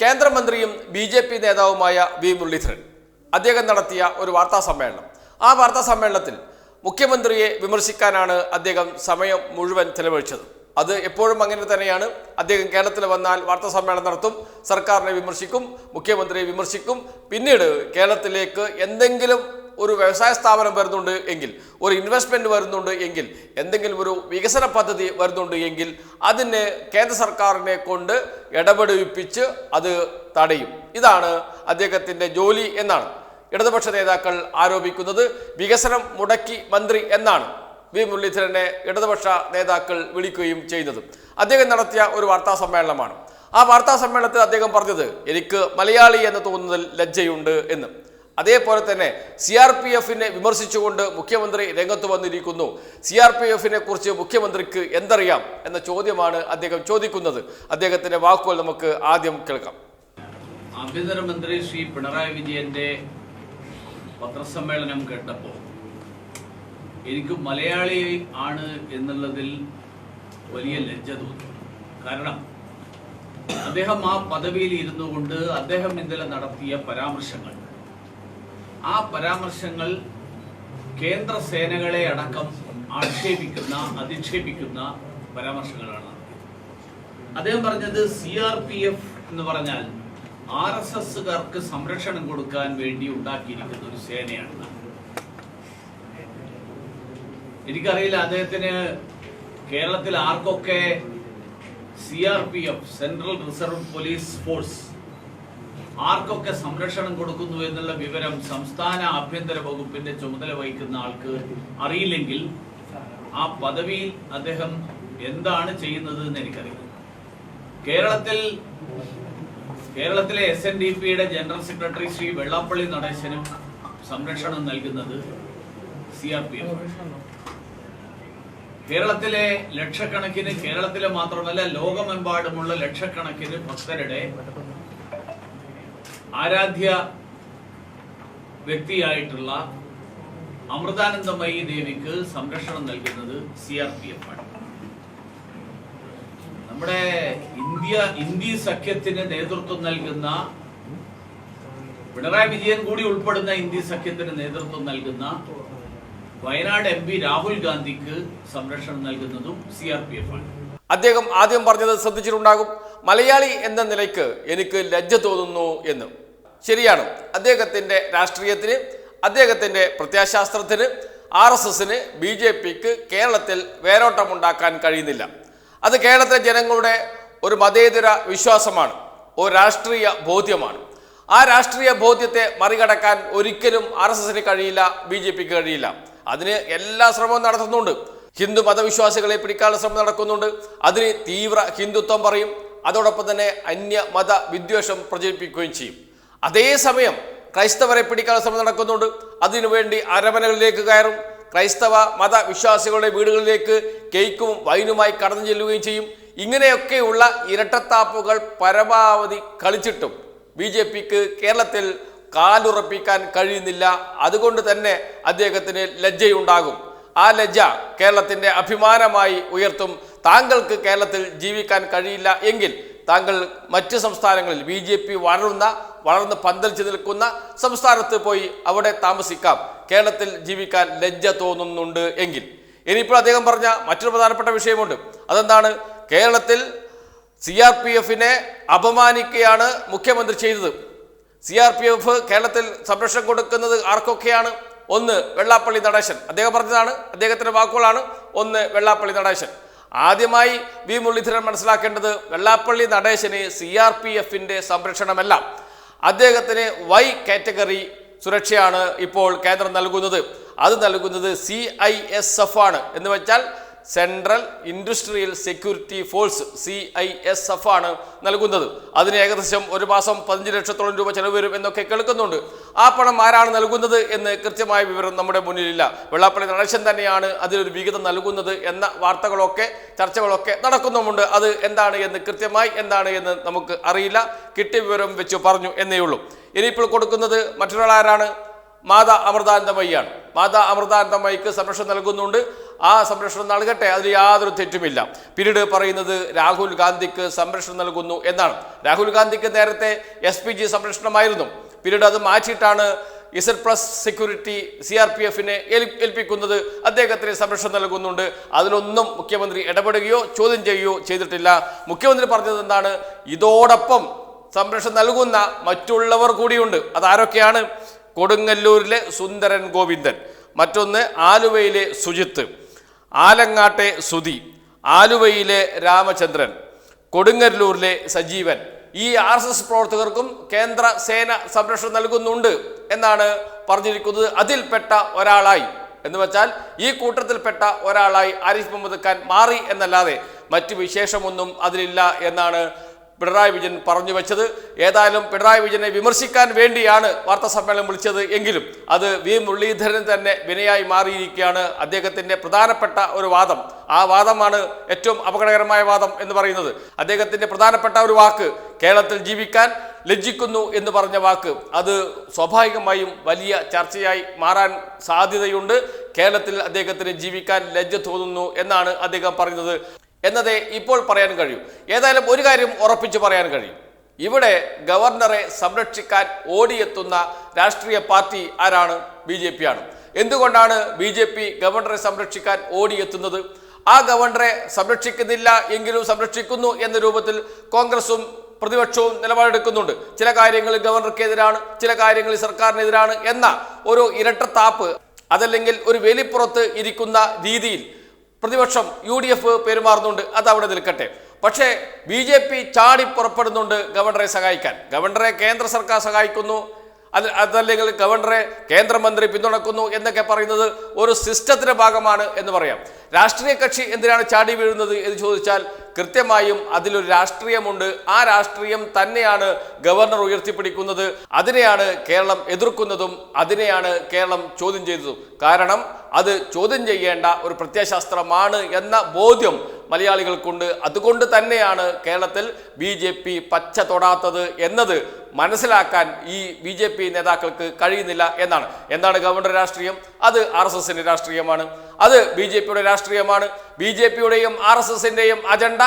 കേന്ദ്രമന്ത്രിയും B J P നേതാവുമായ V Muraleedharan. അദ്ദേഹം നടത്തിയ ഒരു വാർത്താ സമ്മേളനം. ആ വാർത്താ സമ്മേളനത്തിൽ മുഖ്യമന്ത്രിയെ വിമർശിക്കാനാണ് അദ്ദേഹം സമയം മുഴുവൻ ചെലവഴിച്ചത്. അത് എപ്പോഴും അങ്ങനെ തന്നെയാണ്. അദ്ദേഹം കേരളത്തിൽ വന്നാൽ വാർത്താ സമ്മേളനം നടത്തും സർക്കാരിനെ വിമർശിക്കും മുഖ്യമന്ത്രിയെ വിമർശിക്കും. പിന്നീട് കേരളത്തിലേക്ക് എന്തെങ്കിലും ഒരു വ്യവസായ സ്ഥാപനം വരുന്നുണ്ട് എങ്കിൽ ഒരു ഇൻവെസ്റ്റ്മെന്റ് വരുന്നുണ്ട് എങ്കിൽ എന്തെങ്കിലും ഒരു വികസന പദ്ധതി വരുന്നുണ്ട് എങ്കിൽ അതിനെ കേന്ദ്ര സർക്കാരിനെ കൊണ്ട് ഇടപെടുവിപ്പിച്ച് അത് തടയും. ഇതാണ് അദ്ദേഹത്തിന്റെ ജോലി എന്നാണ് ഇടതുപക്ഷ നേതാക്കൾ ആരോപിക്കുന്നത്. വികസനം മുടക്കി മന്ത്രി എന്നാണ് വി. മുരളീധരനെ ഇടതുപക്ഷ നേതാക്കൾ വിളിക്കുകയും ചെയ്യുന്നത് അദ്ദേഹം നടത്തിയ ഒരു വാർത്താ സമ്മേളനമാണ്. ആ വാർത്താ സമ്മേളനത്തിൽ അദ്ദേഹം പറഞ്ഞത് എനിക്ക് മലയാളി എന്ന് തോന്നുന്നതിൽ ലജ്ജയുണ്ട് എന്ന്. അതേപോലെ തന്നെ സി ആർ പി എഫിനെ വിമർശിച്ചുകൊണ്ട് മുഖ്യമന്ത്രി രംഗത്ത് വന്നിരിക്കുന്നു. സി ആർ പി എഫിനെ കുറിച്ച് മുഖ്യമന്ത്രിക്ക് എന്തറിയാം എന്ന ചോദ്യമാണ് അദ്ദേഹം ചോദിക്കുന്നത്. അദ്ദേഹത്തിന്റെ വാക്കുകൾ നമുക്ക് ആദ്യം കേൾക്കാം. ആഭ്യന്തരമന്ത്രി ശ്രീ പിണറായി വിജയന്റെ പത്രസമ്മേളനം കേട്ടപ്പോൾ എനിക്ക് മലയാളി ആണ് എന്നുള്ളതിൽ വലിയ ലജ്ജ തോന്നി. കാരണം അദ്ദേഹം ആ പദവിയിൽ ഇരുന്നുകൊണ്ട് അദ്ദേഹം ഇന്നലെ നടത്തിയ പരാമർശങ്ങൾ ആ പരാമർശങ്ങൾ കേന്ദ്ര സേനകളെ അടക്കം ആക്ഷേപിക്കുന്ന അധിക്ഷേപിക്കുന്ന പരാമർശങ്ങളാണ് അദ്ദേഹം പറഞ്ഞത് സി ആർ പി എഫ് എന്ന് പറഞ്ഞാൽ ആർ എസ് എസ്സുകാർക്ക് സംരക്ഷണം കൊടുക്കാൻ വേണ്ടി ഉണ്ടാക്കിയിരിക്കുന്ന ഒരു സേനയാണ്. എനിക്കറിയില്ല അദ്ദേഹത്തിന് കേരളത്തിൽ ആർക്കൊക്കെ C R P F central reserve police force ആർക്കൊക്കെ സംരക്ഷണം കൊടുക്കുന്നു എന്നുള്ള വിവരം സംസ്ഥാന ആഭ്യന്തര വകുപ്പിന്റെ ചുമതല വഹിക്കുന്ന ആൾക്ക് അറിയില്ലെങ്കിൽ ആ പദവിയിൽ അദ്ദേഹം എന്താണ് ചെയ്യുന്നത് എന്ന് എനിക്കറിയില്ല. കേരളത്തിൽ കേരളത്തിലെ എസ് എൻ ഡി പിയുടെ ജനറൽ സെക്രട്ടറി ശ്രീ വെള്ളാപ്പള്ളി നടേശനും സംരക്ഷണം നൽകുന്നത് സി ആർ പി എഫ് കേരളത്തിലെ ലക്ഷക്കണക്കിന് കേരളത്തിലെ മാത്രമല്ല ലോകമെമ്പാടുമുള്ള ലക്ഷക്കണക്കിന് ഭക്തരുടെ ആരാധ്യ വ്യക്തിയായിട്ടുള്ള അമൃതാനന്ദമയി ദേവിക്ക് സംരക്ഷണം നൽകുന്നത് സി ആർ പി എഫ് ആണ്. നമ്മുടെ ഇന്ത്യ ഇന്ത്യ സഖ്യത്തിന് നേതൃത്വം നൽകുന്ന പിണറായി വിജയൻ കൂടി ഉൾപ്പെടുന്ന ഇന്ത്യ സഖ്യത്തിന് നേതൃത്വം നൽകുന്ന വയനാട് എം പി രാഹുൽ ഗാന്ധിക്ക് സംരക്ഷണം നൽകുന്നതും സി ആർ പി എഫ് ആണ്. അദ്ദേഹം ആദ്യം പറഞ്ഞത് ശ്രദ്ധിച്ചിട്ടുണ്ടാകും. മലയാളി എന്ന നിലയ്ക്ക് എനിക്ക് ലജ്ജ തോന്നുന്നു എന്ന്. ശരിയാണ്. അദ്ദേഹത്തിന്റെ രാഷ്ട്രീയത്തിന് അദ്ദേഹത്തിന്റെ പ്രത്യാശാസ്ത്രത്തിന് ആർ എസ് എസിന് ബി ജെ പിക്ക് കേരളത്തിൽ വേരോട്ടമുണ്ടാക്കാൻ കഴിയുന്നില്ല. അത് കേരളത്തിലെ ജനങ്ങളുടെ ഒരു മതേതര വിശ്വാസമാണ് ഒരു രാഷ്ട്രീയ ബോധ്യമാണ്. ആ രാഷ്ട്രീയ ബോധ്യത്തെ മറികടക്കാൻ ഒരിക്കലും ആർ എസ് എസിന് കഴിയില്ല ബി ജെ പിക്ക് കഴിയില്ല. അതിന് എല്ലാ ശ്രമവും നടത്തുന്നുണ്ട്. ഹിന്ദു മതവിശ്വാസികളെ പിടിക്കാനുള്ള ശ്രമം നടക്കുന്നുണ്ട്. അതിന് തീവ്ര ഹിന്ദുത്വം പറയും. അതോടൊപ്പം തന്നെ അന്യ മത വിദ്വേഷം പ്രചരിപ്പിക്കുകയും ചെയ്യും. അതേസമയം ക്രൈസ്തവരെ പിടിക്കാനുള്ള ശ്രമം നടക്കുന്നുണ്ട്. അതിനുവേണ്ടി അരമനകളിലേക്ക് കയറും. ക്രൈസ്തവ മതവിശ്വാസികളുടെ വീടുകളിലേക്ക് കേക്കും വൈനുമായി കടന്നു ചെല്ലുകയും ചെയ്യും. ഇങ്ങനെയൊക്കെയുള്ള ഇരട്ടത്താപ്പുകൾ പരമാവധി കളിച്ചിട്ടും ബി ജെ പിക്ക് കേരളത്തിൽ കാലുറപ്പിക്കാൻ കഴിയുന്നില്ല. അതുകൊണ്ട് തന്നെ അദ്ദേഹത്തിന് ലജ്ജയുണ്ടാകും. ആ ലജ്ജ കേരളത്തിന്റെ അഭിമാനമായി ഉയർത്തും. താങ്കൾക്ക് കേരളത്തിൽ ജീവിക്കാൻ കഴിയില്ല എങ്കിൽ താങ്കൾ മറ്റ് സംസ്ഥാനങ്ങളിൽ ബി ജെ പി വളരുന്ന വളർന്ന് പന്തലിച്ച് നിൽക്കുന്ന സംസ്ഥാനത്ത് പോയി അവിടെ താമസിക്കാം. കേരളത്തിൽ ജീവിക്കാൻ ലജ്ജ തോന്നുന്നുണ്ട് എങ്കിൽ. ഇനിയിപ്പോൾ അദ്ദേഹം പറഞ്ഞ മറ്റൊരു പ്രധാനപ്പെട്ട വിഷയമുണ്ട്. അതെന്താണ്? കേരളത്തിൽ സി ആർ പി എഫിനെ അപമാനിക്കുകയാണ് മുഖ്യമന്ത്രി ചെയ്തത്. സി ആർ പി എഫ് കേരളത്തിൽ സംരക്ഷണം കൊടുക്കുന്നത് ആർക്കൊക്കെയാണ്? ഒന്ന് വെള്ളാപ്പള്ളി നടേശൻ. അദ്ദേഹം പറഞ്ഞതാണ് അദ്ദേഹത്തിന്റെ വാക്കുകളാണ് ഒന്ന് വെള്ളാപ്പള്ളി നടേശൻ. ആദ്യമായി വി മുരളീധരൻ മനസ്സിലാക്കേണ്ടത് വെള്ളാപ്പള്ളി നടേശന് സി ആർ പി എഫിന്റെ സംരക്ഷണമല്ല. അദ്ദേഹത്തിന് വൈ കാറ്റഗറി സുരക്ഷയാണ് ഇപ്പോൾ കേന്ദ്രം നൽകുന്നത്. അത് നൽകുന്നത് സി ഐ എസ് എഫ് ആണ്. എന്ന് വെച്ചാൽ central industrial security force C I S F ആണ് നൽകുന്നത്. അതിന് ഏകദേശം ഒരു മാസം പതിനഞ്ച് ലക്ഷത്തോളം രൂപ ചെലവ് വരും എന്നൊക്കെ കേൾക്കുന്നുണ്ട്. ആ പണം ആരാണ് നൽകുന്നത് എന്ന് കൃത്യമായ വിവരം നമ്മുടെ മുന്നിലില്ല. വെള്ളാപ്പള്ളി നടേശൻ തന്നെയാണ് അതിലൊരു വിഹിതം നൽകുന്നത് എന്ന വാർത്തകളൊക്കെ ചർച്ചകളൊക്കെ നടക്കുന്നുമുണ്ട്. അത് എന്താണ് എന്ന് കൃത്യമായി എന്താണ് എന്ന് നമുക്ക് അറിയില്ല. കിട്ടിയ വിവരം വെച്ച് പറഞ്ഞു എന്നേ ഉള്ളൂ. ഇനിയിപ്പോൾ കൊടുക്കുന്നത് മറ്റൊരാളാരാണ്? മാതാ അമൃതാനന്ദമയ്യാണ്. മാതാ അമൃതാനന്ദമയ്ക്ക് സംരക്ഷണം നൽകുന്നുണ്ട്. ആ സംരക്ഷണം നൽകട്ടെ അതിൽ യാതൊരു തെറ്റുമില്ല. പിന്നീട് പറയുന്നത് രാഹുൽ ഗാന്ധിക്ക് സംരക്ഷണം നൽകുന്നു എന്നാണ്. രാഹുൽ ഗാന്ധിക്ക് നേരത്തെ എസ് പി ജി സംരക്ഷണമായിരുന്നു. പിന്നീട് അത് മാറ്റിയിട്ടാണ് Z plus security C R P എഫിനെ ഏൽപ്പിക്കുന്നത്. അദ്ദേഹത്തിന് സംരക്ഷണം നൽകുന്നുണ്ട്. അതിലൊന്നും മുഖ്യമന്ത്രി ഇടപെടുകയോ ചോദ്യം ചെയ്യുകയോ ചെയ്തിട്ടില്ല. മുഖ്യമന്ത്രി പറഞ്ഞത് എന്താണ്? ഇതോടൊപ്പം സംരക്ഷണം നൽകുന്ന മറ്റുള്ളവർ കൂടിയുണ്ട്. അതാരൊക്കെയാണ്? കൊടുങ്ങല്ലൂരിലെ സുന്ദരൻ ഗോവിന്ദൻ. മറ്റൊന്ന് ആലുവയിലെ സുജിത്ത്. ആലങ്ങാട്ടെ സുധി ആലുവയിലെ രാമചന്ദ്രൻ കൊടുങ്ങല്ലൂരിലെ സജീവൻ. ഈ ആർ എസ് എസ് പ്രവർത്തകർക്കും കേന്ദ്ര സേന സംരക്ഷണം നൽകുന്നുണ്ട് എന്നാണ് പറഞ്ഞിരിക്കുന്നത്. അതിൽപ്പെട്ട ഒരാളായി. എന്ന് വെച്ചാൽ ഈ കൂട്ടത്തിൽപ്പെട്ട ഒരാളായി ആരിഫ് മുഹമ്മദ് ഖാൻ മാറി എന്നല്ലാതെ മറ്റ് വിശേഷമൊന്നും അതിലില്ല എന്നാണ് പിണറായി വിജയൻ പറഞ്ഞു വെച്ചത്. ഏതായാലും പിണറായി വിജയനെ വിമർശിക്കാൻ വേണ്ടിയാണ് വാർത്താ സമ്മേളനം വിളിച്ചത് എങ്കിലും അത് വി മുരളീധരൻ തന്നെ വിനയായി മാറിയിരിക്കുകയാണ്. അദ്ദേഹത്തിന്റെ പ്രധാനപ്പെട്ട ഒരു വാദം. ആ വാദമാണ് ഏറ്റവും അപകടകരമായ വാദം എന്ന് പറയുന്നത്. അദ്ദേഹത്തിന്റെ പ്രധാനപ്പെട്ട ഒരു വാക്ക് കേരളത്തിൽ ജീവിക്കാൻ ലജ്ജിക്കുന്നു എന്ന് പറഞ്ഞ വാക്ക്. അത് സ്വാഭാവികമായും വലിയ ചർച്ചയായി മാറാൻ സാധ്യതയുണ്ട്. കേരളത്തിൽ അദ്ദേഹത്തിന് ജീവിക്കാൻ ലജ്ജ തോന്നുന്നു എന്നാണ് അദ്ദേഹം പറയുന്നത് എന്നതേ ഇപ്പോൾ പറയാൻ കഴിയൂ. ഏതായാലും ഒരു കാര്യം ഉറപ്പിച്ച് പറയാൻ കഴിയും. ഇവിടെ ഗവർണറെ സംരക്ഷിക്കാൻ ഓടിയെത്തുന്ന രാഷ്ട്രീയ പാർട്ടി ആരാണ്? ബി ജെ പി ആണ്. എന്തുകൊണ്ടാണ് ബി ജെ പി ഗവർണറെ സംരക്ഷിക്കാൻ ഓടിയെത്തുന്നത്? ആ ഗവർണറെ സംരക്ഷിക്കുന്നില്ല എങ്കിലും സംരക്ഷിക്കുന്നു എന്ന രൂപത്തിൽ കോൺഗ്രസും പ്രതിപക്ഷവും നിലപാടെടുക്കുന്നുണ്ട്. ചില കാര്യങ്ങൾ ഗവർണർക്കെതിരാണ് ചില കാര്യങ്ങൾ സർക്കാരിനെതിരാണ് എന്ന ഒരു ഇരട്ടത്താപ്പ് അതല്ലെങ്കിൽ ഒരു വേലിപ്പുറത്ത് ഇരിക്കുന്ന രീതിയിൽ പ്രതിപക്ഷം യു ഡി എഫ് പെരുമാറുന്നുണ്ട് അത് അവിടെ നിൽക്കട്ടെ. പക്ഷേ ബി ജെ പി ചാടി പുറപ്പെടുന്നുണ്ട് ഗവർണറെ സഹായിക്കാൻ. ഗവർണറെ കേന്ദ്ര സർക്കാർ സഹായിക്കുന്നു. അത് അതല്ലെങ്കിൽ ഗവർണറെ കേന്ദ്രമന്ത്രി പിന്തുണക്കുന്നു എന്നൊക്കെ പറയുന്നത് ഒരു സിസ്റ്റത്തിന്റെ ഭാഗമാണ് എന്ന് പറയാം. രാഷ്ട്രീയ കക്ഷി എന്തിനാണ് ചാടി വീഴുന്നത് എന്ന് ചോദിച്ചാൽ കൃത്യമായും അതിലൊരു രാഷ്ട്രീയമുണ്ട്. ആ രാഷ്ട്രീയം തന്നെയാണ് ഗവർണർ ഉയർത്തിപ്പിടിക്കുന്നത്. അതിനെയാണ് കേരളം എതിർക്കുന്നതും അതിനെയാണ് കേരളം ചോദ്യം ചെയ്തതും. കാരണം അത് ചോദ്യം ചെയ്യേണ്ട ഒരു പ്രത്യയശാസ്ത്രമാണ് എന്ന ബോധ്യം മലയാളികൾക്കുണ്ട്. അതുകൊണ്ട് തന്നെയാണ് കേരളത്തിൽ ബി ജെ പി പച്ച തൊടാത്തത് എന്നത് മനസ്സിലാക്കാൻ ഈ ബി ജെ പി നേതാക്കൾക്ക് കഴിയുന്നില്ല എന്നാണ്. എന്താണ് ഗവർണർ രാഷ്ട്രീയം? അത് ആർ എസ് എസിന്റെ രാഷ്ട്രീയമാണ്. അത് ബി ജെ പിയുടെ രാഷ്ട്രീയമാണ്. ബി ജെ പിയുടെയും ആർ എസ് എസിന്റെയും അജണ്ട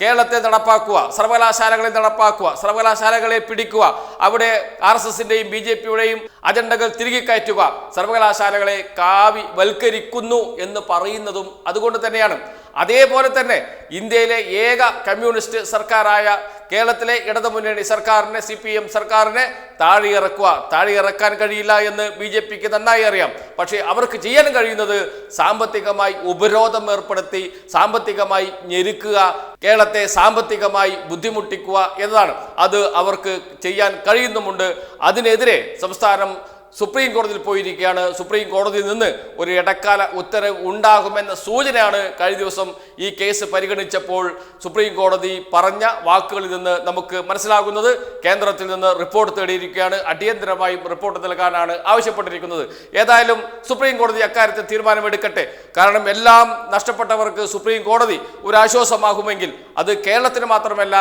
കേരളത്തെ നടപ്പാക്കുക സർവകലാശാലകളെ നടപ്പാക്കുക സർവകലാശാലകളെ പിടിക്കുക അവിടെ ആർ എസ് എസിന്റെയും ബി ജെ പിയുടെയും അജണ്ടകൾ തിരികെ കയറ്റുക സർവകലാശാലകളെ കാവി വൽക്കരിക്കുന്നു എന്ന് പറയുന്നതും അതുകൊണ്ട് തന്നെയാണ്. അതേപോലെ തന്നെ ഇന്ത്യയിലെ ഏക കമ്മ്യൂണിസ്റ്റ് സർക്കാരായ കേരളത്തിലെ ഇടതുമുന്നണി സർക്കാരിനെ സി പി എം സർക്കാരിനെ താഴെയിറക്കുക. താഴെയിറക്കാൻ കഴിയില്ല എന്ന് ബി ജെ പിക്ക് നന്നായി അറിയാം. പക്ഷേ അവർക്ക് ചെയ്യാൻ കഴിയുന്നത് സാമ്പത്തികമായി ഉപരോധം ഏർപ്പെടുത്തി സാമ്പത്തികമായി ഞെരുക്കുക കേരളത്തെ സാമ്പത്തികമായി ബുദ്ധിമുട്ടിക്കുക എന്നതാണ്. അത് അവർക്ക് ചെയ്യാൻ കഴിയുന്നുമുണ്ട്. അതിനെതിരെ സംസ്ഥാനം സുപ്രീം കോടതിയിൽ പോയിരിക്കുകയാണ്. സുപ്രീം കോടതിയിൽ നിന്ന് ഒരു ഇടക്കാല ഉത്തരവ് ഉണ്ടാകുമെന്ന സൂചനയാണ് കഴിഞ്ഞ ദിവസം ഈ കേസ് പരിഗണിച്ചപ്പോൾ സുപ്രീം കോടതി പറഞ്ഞ വാക്കുകളിൽ നിന്ന് നമുക്ക് മനസ്സിലാകുന്നത്. കേന്ദ്രത്തിൽ നിന്ന് റിപ്പോർട്ട് തേടിയിരിക്കുകയാണ്. അടിയന്തരമായും റിപ്പോർട്ട് നൽകാനാണ് ആവശ്യപ്പെട്ടിരിക്കുന്നത്. ഏതായാലും സുപ്രീം കോടതി അക്കാര്യത്തിൽ തീരുമാനമെടുക്കട്ടെ. കാരണം എല്ലാം നഷ്ടപ്പെട്ടവർക്ക് സുപ്രീം കോടതി ഒരു ആശ്വാസമാകുമെങ്കിൽ അത് കേരളത്തിന് മാത്രമല്ല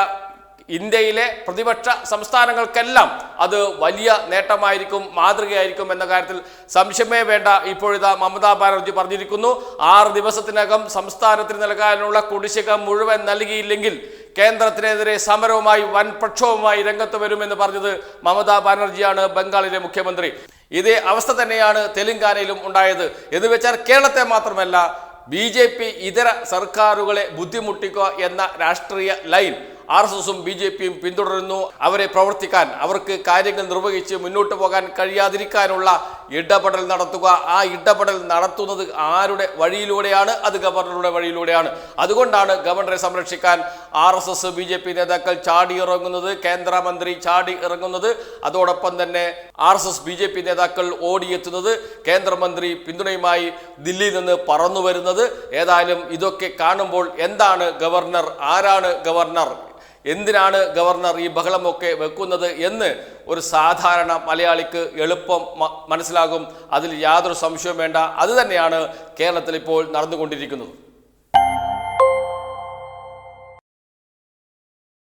ഇന്ത്യയിലെ പ്രതിപക്ഷ സംസ്ഥാനങ്ങൾക്കെല്ലാം അത് വലിയ നേട്ടമായിരിക്കും മാതൃകയായിരിക്കും എന്ന കാര്യത്തിൽ സംശയമേ വേണ്ട. ഇപ്പോഴിതാ മമതാ ബാനർജി പറഞ്ഞിരിക്കുന്നു ആറ് ദിവസത്തിനകം സംസ്ഥാനത്തിന് നൽകാനുള്ള കുടിശ്ശിക മുഴുവൻ നൽകിയില്ലെങ്കിൽ കേന്ദ്രത്തിനെതിരെ സമരവുമായി വൻ പ്രക്ഷോഭവുമായി രംഗത്ത് വരുമെന്ന് പറഞ്ഞത് മമതാ ബാനർജിയാണ് ബംഗാളിലെ മുഖ്യമന്ത്രി. ഇതേ അവസ്ഥ തന്നെയാണ് തെലങ്കാനയിലും ഉണ്ടായത്. എന്ന് വെച്ചാൽ കേരളത്തെ മാത്രമല്ല ബി ജെ പി ഇതര സർക്കാരുകളെ ബുദ്ധിമുട്ടിക്കുക എന്ന രാഷ്ട്രീയ ലൈൻ ആർ എസ് എസും ബി ജെ പിയും പിന്തുടരുന്നു. അവരെ പ്രവർത്തിക്കാൻ അവർക്ക് കാര്യങ്ങൾ നിർവഹിച്ച് മുന്നോട്ട് പോകാൻ കഴിയാതിരിക്കാനുള്ള ഇടപെടൽ നടത്തുക. ആ ഇടപെടൽ നടത്തുന്നത് ആരുടെ വഴിയിലൂടെയാണ്? അത് ഗവർണറുടെ വഴിയിലൂടെയാണ്. അതുകൊണ്ടാണ് ഗവർണറെ സംരക്ഷിക്കാൻ R S S B J P നേതാക്കൾ ചാടി ഇറങ്ങുന്നത് കേന്ദ്രമന്ത്രി ചാടി ഇറങ്ങുന്നത്. അതോടൊപ്പം തന്നെ R S S B J P നേതാക്കൾ ഓടിയെത്തുന്നത് കേന്ദ്രമന്ത്രി പിന്തുണയുമായി ദില്ലിയിൽ നിന്ന് പറന്നു വരുന്നത് ഏതായാലും ഇതൊക്കെ കാണുമ്പോൾ എന്താണ് ഗവർണർ ആരാണ് ഗവർണർ? എന്തിനാണ് ഗവർണർ ഈ ബഹളമൊക്കെ വെക്കുന്നത് എന്ന് ഒരു സാധാരണ മലയാളിക്ക് എളുപ്പം മനസ്സിലാകും. അതിൽ യാതൊരു സംശയവും വേണ്ട. അത് തന്നെയാണ് കേരളത്തിൽ ഇപ്പോൾ നടന്നുകൊണ്ടിരിക്കുന്നത്.